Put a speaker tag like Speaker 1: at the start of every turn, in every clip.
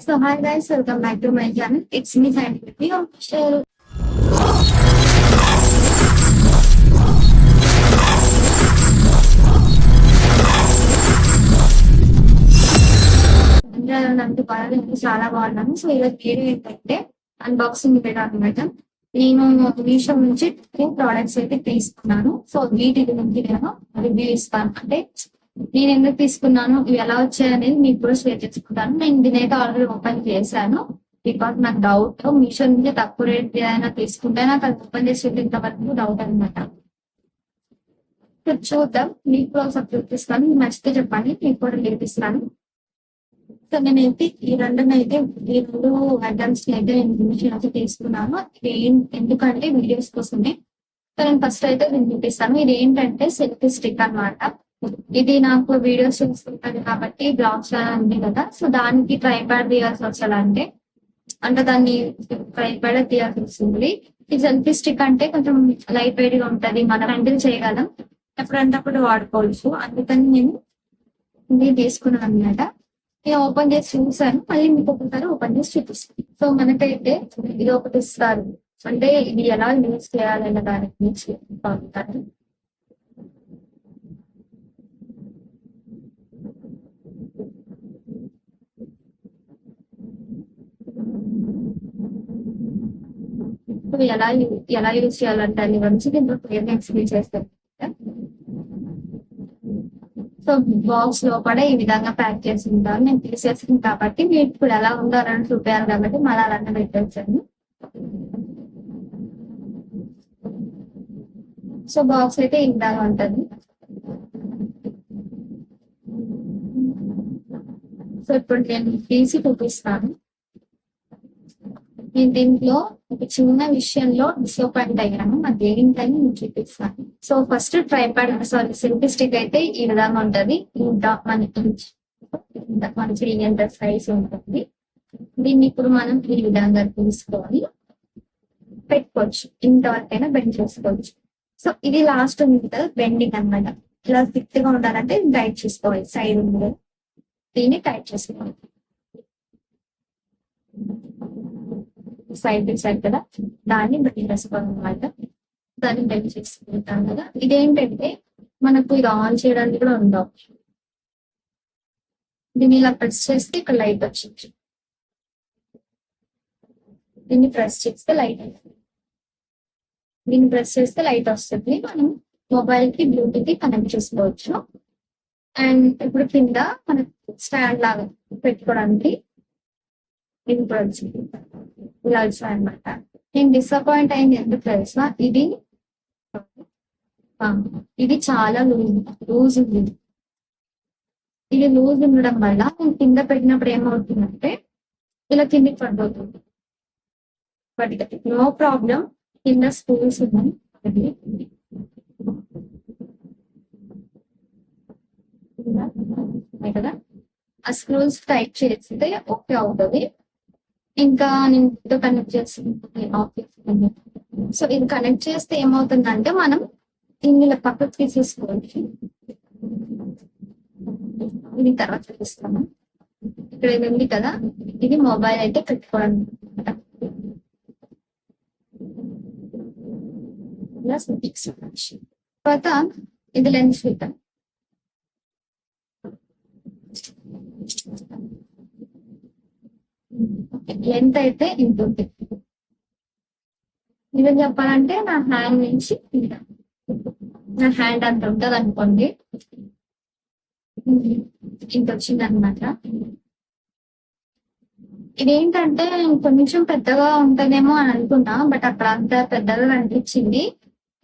Speaker 1: So hi guys welcome back to my channel it's me scientific Official. బాగా చాలా బాగున్నాను so ఈరోజు video ఏంటంటే అన్బాక్సింగ్ వీడియో అనమాట నేను మీషో నుంచి టూ ప్రోడక్ట్స్ అయితే తీసుకున్నాను సో వీటి గురించి నేను రివ్యూ ఇస్తాను అంటే నేను ఎందుకు తీసుకున్నాను? ఇవి ఎలా వచ్చాయి అనేది మీకు కూడా షేర్ చేసుకుంటాను. నేను దీనైతే ఆల్రెడీ ఓపెన్ చేశాను. బికాస్ నాకు డౌట్ మీషో నుంచి తక్కువ రేట్ ఏదైనా తీసుకుంటే నాకు అది ఓపెన్ చేసి ఇంతవరకు డౌట్ అనమాట చూద్దాం. మీకు కూడా ఒకసారి చూపిస్తాను. మీకు నచ్చితే చెప్పండి. మీకు కూడా నేర్పిస్తాను. సో నేనైతే ఈ రెండు ఈ రెండు ఐటమ్స్ అయితే నేను మిషన్ అయితే తీసుకున్నాను. ఇది ఏం- ఎందుకంటే వీడియోస్ కోసమే. సో నేను ఫస్ట్ అయితే నేను చూపిస్తాను. ఇది ఏంటంటే సెల్ఫీ స్టిక్ అన్నమాట. ఇది నాకు వీడియోస్ చూస్తుంటది కాబట్టి బ్లాగ్స్ ఉంది కదా. సో దానికి ట్రైపాడ్ తీయాల్సి వచ్చాలంటే అంటే దాన్ని ట్రైపాడ్ తీయాల్సి వస్తుంది. ఈ సెల్ఫీ స్టిక్ అంటే కొంచెం లైట్ వెయిట్గా ఉంటది. మనం హ్యాండిల్ చేయగలం. ఎప్పుడంటప్పుడు వాడుకోవచ్చు. అందుకని నేను ఇది తీసుకున్నాను అనమాట నేను ఓపెన్ చేసి చూసాను. మళ్ళీ మీకు ఒకసారి ఓపెన్ చేసి చూపిస్తాను. సో మనకైతే ఇది ఒకటి ఇస్తారు. అంటే ఇది ఎలా యూజ్ చేయాలన్న దాని గురించి పంపుతారు ఎలా ఎలా యూజ్ చేయాలంటే అన్ని గురించి నేను క్లియర్గా ఎక్స్ప్లెయిన్ చేస్తాను సో బాక్స్ లోపల ఈ విధంగా ప్యాక్ చేసి ఉంటాను నేను తీసేసింది కాబట్టి మీరు ఇప్పుడు ఎలా ఉండాలని చూపించాలి కాబట్టి మళ్ళీ అలానే పెట్టేసాను సో బాక్స్ అయితే ఈ విధంగా ఉంటుంది. సో ఇప్పుడు నేను తీసి చూపిస్తాను. నేను దీంట్లో ఒక చిన్న విషయంలో డిసప్పాయింట్ అయ్యాను. అది ఏంటని నేను చూపిస్తాను. So first tripod sorry selfie stick అయితే ఈ విధంగా ఉంటది. ఇంత మన ఇంచ్ ఇంత ఎంత సైజ్ ఉంటుంది. దీన్ని ఇప్పుడు మనం ఈ విధంగా తీసుకొని పెట్టుకోవచ్చు. ఇంతవరకైనా బెండ్ చేసుకోవచ్చు. సో ఇది లాస్ట్ ఉంది కదా బెండింగ్ అన్నమాట. ఇలా థిక్గా ఉండాలంటే టైట్ చేసుకోవాలి. సైడ్ ఉంది. దీన్ని టైట్ చేసుకోవాలి. సైడ్ సైడ్ కదా. దాన్ని బెండ్ చేసుకోవాలన్నమాట దాన్ని బెండ్ చేసుకుంటాం కదా. ఇదేంటంటే మనకు ఇది ఆన్ చేయడానికి కూడా ఉంది ఆప్షన్ దీన్ని ఇలా ప్రెస్ చేస్తే ఇక్కడ లైట్ వచ్చింది. దీన్ని ప్రెస్ చేస్తే లైట్ అవుతుంది దీన్ని ప్రెస్ చేస్తే లైట్ వస్తుంది. మనం మొబైల్కి బ్లూటూత్కి కనెక్ట్ చేసుకోవచ్చు. అండ్ ఇప్పుడు కింద మనకు స్టాండ్ లాగా పెట్టుకోవడానికి ఇది ఇలా వచ్చాయన్నమాట నేను డిసప్పాయింట్ అయింది ఎందుకు తెలుసా? ఇది ఇది చాలా లూజ్ లూజ్ ఉంది. ఇది లూజ్ ఉండడం వల్ల నేను కింద పెట్టినప్పుడు ఏమవుతుందంటే ఇలా కిందికి పడిపోతుంది. బట్ నో ప్రాబ్లం కింద స్కూల్స్ ఉన్నాయి. కదా? ఆ స్క్రూల్స్ టైట్ చేస్తే ఓకే అవుతుంది. ఇంకా నేను ఇదో కనెక్ట్ చేస్తుంది ఆఫీస్ సో ఇది కనెక్ట్ చేస్తే ఏమవుతుందంటే మనం ఇందులో పక్కకు తీసేసుకోవచ్చు ఇది తర్వాత చూపిస్తాము ఇక్కడ ఇది ఉంది కదా ఇది మొబైల్ అయితే పెట్టుకోవడం తర్వాత ఇది లెన్స్ చూద్దాం లెంత్ అయితే ఇంత ఉంటుంది. నిజం చెప్పాలంటే నా హ్యాండ్ నుంచి నా హ్యాండ్ అంత ఉంటుంది అనుకోండి ఇంత వచ్చింది అనమాట ఇదేంటంటే కొంచెం పెద్దగా ఉంటుందేమో అని అనుకున్నా బట్ అక్కడ అంత పెద్దగా కనిపించింది.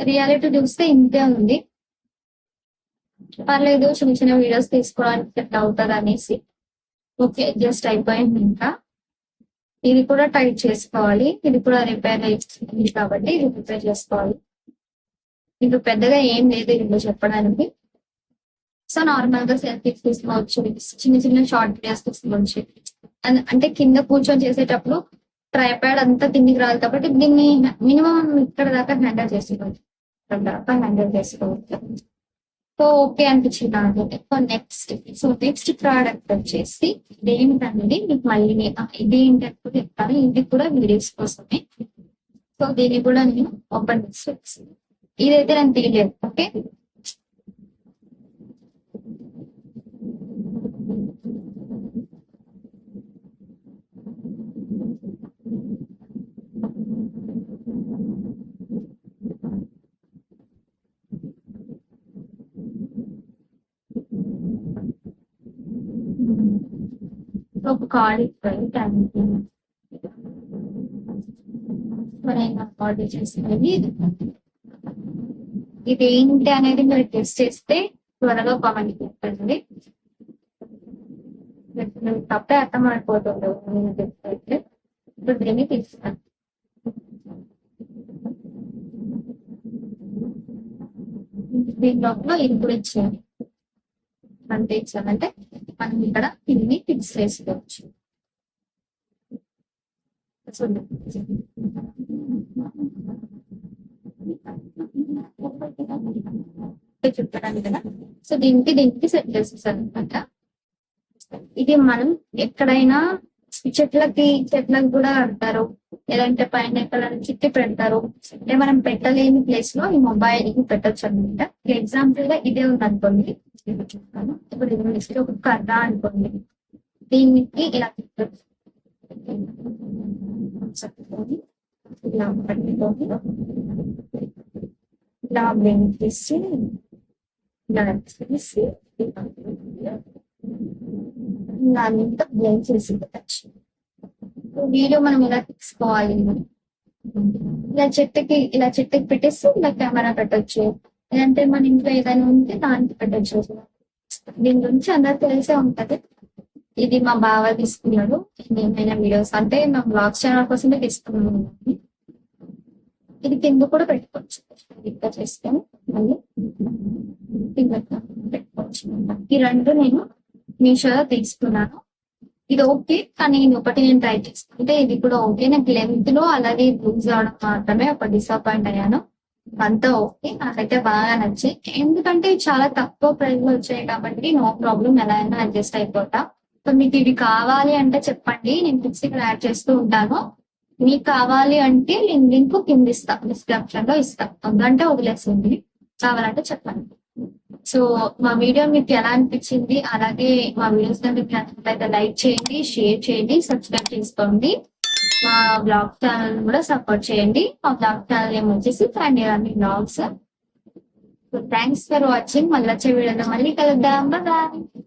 Speaker 1: రియాలిటీ చూస్తే ఇంతే ఉంది. పర్లేదు చిన్న చిన్న వీడియోస్ తీసుకోవడానికి సెట్ అవుతుంది అనేసి ఓకే జస్ట్ అయిపోయింది ఇంకా. ఇది కూడా టైట్ చేసుకోవాలి. ఇది కూడా రిపేర్ అయింది కాబట్టి ఇది రిపేర్ చేసుకోవాలి. ఇంకా పెద్దగా ఏం లేదు ఇందులో చెప్పడానికి. సో నార్మల్గా సెల్ఫీస్ తీసుకోవచ్చు. చిన్న చిన్న షార్ట్ వీడియోస్ తీసుకోవచ్చు. అంటే కింద కూర్చొని చేసేటప్పుడు ట్రైప్యాడ్ అంతా కిందికి రాదు కాబట్టి దీన్ని మినిమం ఇక్కడ దాకా హ్యాండిల్ చేసుకోవచ్చు. ఇక్కడ దాకా హ్యాండిల్ చేసుకోవచ్చు. సో ఓకే అనిపించింది నాకు so next so next product వచ్చేసి దేనికండి మీకు మళ్ళీ ఇది ఏంటంటే అని కూడా చెప్తాను. ఇది కూడా వీడియోస్ కోసమే. సో దీన్ని కూడా నేను ఓపెన్ చేసి ఇదైతే నేను తీయలేదు. ఓకే? కార్డ్ ఇస్తారు దానికి ఎవరైనా ఆర్డర్ చేసినవి ఇది ఏంటి అనేది మీరు టెస్ట్ చేస్తే త్వరగా కామెంట్ చెప్పండి తప్పే అర్థం అయిపోతుంది చెప్తే ఇప్పుడు దీన్ని తీసుకుంటాను దీని లోపల ఇది కూడా ఇచ్చేయాలి అంతే ఇచ్చామంటే మనం ఇక్కడ ఇన్ని ఫిక్స్ చేసుకోవచ్చు చెప్పడానికి కదా. సో దీనికి దీనికి సెట్ చేసేసారు అనమాట ఇది మనం ఎక్కడైనా చెట్లకి చెట్లకు కూడా అంటారు. లేదంటే పైన ఎక్కడైనా చిట్టి పెడతారు. అంటే మనం పెట్టలేని ప్లేస్లో ఈ మొబైల్ పెట్టచ్చు పెట్టొచ్చు అనమాట ఎగ్జాంపుల్గా ఇదే ఉంది అనుకోండి ఇప్పుడు చెప్తాను. ఇప్పుడు ఇది ఒక కర్ర అనుకోండి. దీనికి ఇలా పెట్టొచ్చు. ఇలా పట్టుకొని ఇలా బెండ్ చేసి ఇలా చేసి దానింతా బ్లేమ్ చేసి పెట్టచ్చు వీడియో మనం ఎలా తీసుకోవాలి? ఇలా చెట్టుకి ఇలా చెట్టుకి పెట్టేసి ఇలా కెమెరా పెట్టొచ్చు. లేదంటే మన ఇంట్లో ఏదైనా ఉంటే దానికి పెట్టచ్చు. దీని గురించి అందరు తెలిసే ఉంటది. ఇది మా బావ తీసుకున్నాడు. ఏమైనా వీడియోస్ అంటే మా బ్లాగ్స్ ఛానల్ కోసమే తీసుకున్నాను ఇది కింద కూడా పెట్టుకోవచ్చు. ఇంకా చేసుకొని మళ్ళీ కింద పెట్టుకోవచ్చు. ఈ రెండు నేను మీషోలో తీసుకున్నాను. ఇది ఓకే కానీ ఇది ఒకటి నేను ట్రై చేసుకుంటే ఇది కూడా ఓకే. నాకు లెంత్లో అలాగే లూజ్ అవడం మాత్రమే ఒక డిసప్పాయింట్ అయ్యాను. అంతా ఓకే. నాకైతే బాగా నచ్చింది. ఎందుకంటే చాలా తక్కువ ప్రైస్లో వచ్చాయి కాబట్టి నో ప్రాబ్లం ఎలా అయినా అడ్జస్ట్ అయిపోతా. సో మీకు ఇవి కావాలి అంటే చెప్పండి. నేను ఫిక్స్ ఇక్కడ యాడ్ చేస్తూ ఉంటాను. మీకు కావాలి అంటే నేను లింక్ కింద ఇస్తా. డిస్క్రిప్షన్లో ఇస్తా. వద్దంటే వదిలేసింది. కావాలంటే చెప్పండి. సో మా వీడియో మీకు ఎలా అనిపించింది? అలాగే మా వీడియోస్ మీకు నచ్చినట్లయితే లైక్ చేయండి షేర్ చేయండి సబ్స్క్రైబ్ చేసుకోండి. మా బ్లాగ్ ఛానల్ కూడా సపోర్ట్ చేయండి. మా బ్లాగ్ ఛానల్ ఏమొచ్చేసి వచ్చేసి friend blogs thanks for watching మళ్ళీ వచ్చే వీడియోలో మళ్ళీ కలుద్దాం. బాయ్